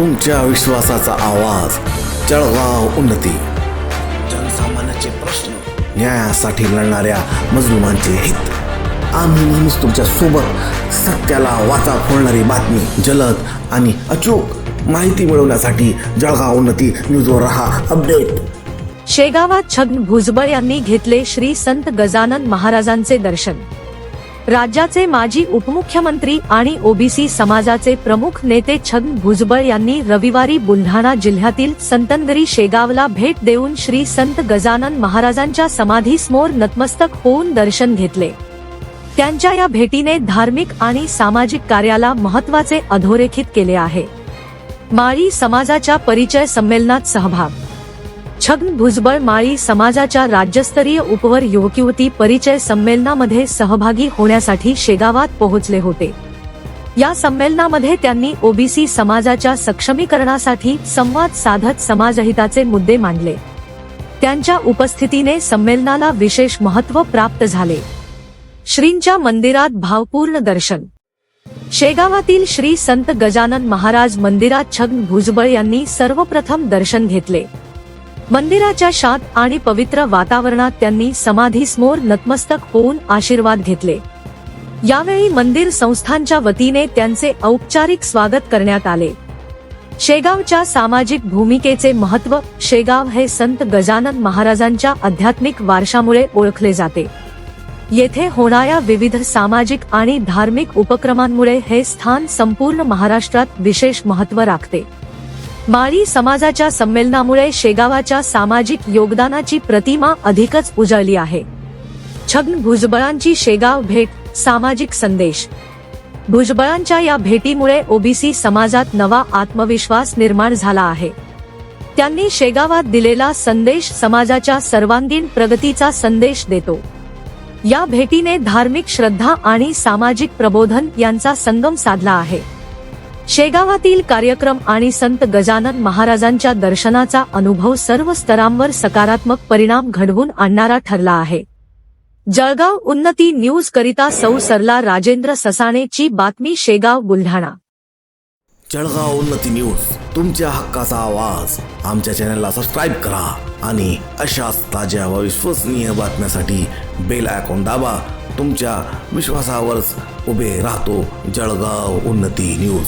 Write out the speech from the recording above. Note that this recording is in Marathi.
तुमच्या विश्वासाचा आवाज जळगाव उन्नती. जनसामान्याचे प्रश्न. न्यायासाठी लढणाऱ्या मजलुमांचे हित. आम्ही नेहमीच तुमच्यासोबत सत्याला वाचा फोडणारी बातमी जलद आणि अचूक माहिती मिळवण्यासाठी जळगाव उन्नती न्यूजवर रहा अपडेट. शेगावात छगन भुजबळ यांनी घेतले श्री संत गजानन महाराजांचे दर्शन. राज्याचे माजी उपमुख्यमंत्री आणि ओबीसी समाजाचे प्रमुख नेते छगन भुजबळ यांनी रविवारी बुलढाणा जिल्ह्यातील संतनगरी शेगावला भेट देऊन श्री संत गजानन महाराजांच्या समाधीसमोर नतमस्तक होऊन दर्शन घेतले. त्यांच्या या भेटीने धार्मिक आणि सामाजिक कार्याला महत्त्वाचे अधोरेखित केले आहे. माळी समाजाच्या परिचय संमेलनात सहभाग छगन भुजबळ माळी समाजाच्या राज्यस्तरीय उपवर युवक युवती परिचय संमेलनामध्ये सहभागी होण्यासाठी शेगावात पोहोचले होते. या संमेलनामध्ये त्यांनी ओबीसी समाजाच्या सक्षमीकरणासाठी संवाद साधत समाजहिताचे मुद्दे मांडले. त्यांच्या उपस्थितीने संमेलनाला विशेष महत्त्व प्राप्त झाले. श्रींच्या मंदिरात भावपूर्ण दर्शन. शेगावातील श्री संत गजानन महाराज मंदिरात छगन भुजबळ यांनी सर्वप्रथम दर्शन घेतले. मंदिराच्या शांत आणि पवित्र वातावरणात त्यांनी समाधीसमोर नतमस्तक होऊन आशीर्वाद घेतले. यावेळी मंदिर संस्थांच्या वतीने त्यांचे औपचारिक स्वागत करण्यात आले. शेगावच्या सामाजिक भूमिकेचे महत्त्व शेगाव हे संत गजानन महाराजांच्या आध्यात्मिक वारशामुळे ओळखले जाते. येथे होणाऱ्या विविध सामाजिक आणि धार्मिक उपक्रमांमुळे हे स्थान संपूर्ण महाराष्ट्रात विशेष महत्त्व राखते. माळी समाजाच्या संमेलनामुळे शेगावाच्या सामाजिक योगदानाची प्रतिमा अधिकच उजळली आहे. छगन भुजबळांची शेगाव भेट सामाजिक संदेश. भुजबळांच्या या भेटीमुळे ओबीसी समाजात नवा आत्मविश्वास निर्माण झाला आहे. त्यांनी शेगावात दिलेला संदेश समाजाच्या सर्वांगीण प्रगतीचा संदेश देतो. या भेटीने धार्मिक श्रद्धा आणि सामाजिक प्रबोधन यांचा संगम साधला आहे. शेगावातील कार्यक्रम आणि संत गजानन महाराजांच्या दर्शनाचा अनुभव सर्व स्तरांवर सकारात्मक परिणाम घडवून आणणारा ठरला आहे. जळगाव उन्नती न्यूज करिता सौ सरला राजेंद्र ससाणेची बातमी शेगाव बुलढाणा. जळगाव उन्नती न्यूज तुमच्या हक्काचा आवाज. आमच्या चॅनलला सबस्क्राईब करा आणि अशाच ताज्या व विश्वसनीय बातम्यासाठी बेल आयकॉन दाबा. तुमच्या विश्वासावरच उभे राहतो जळगाव उन्नती न्यूज.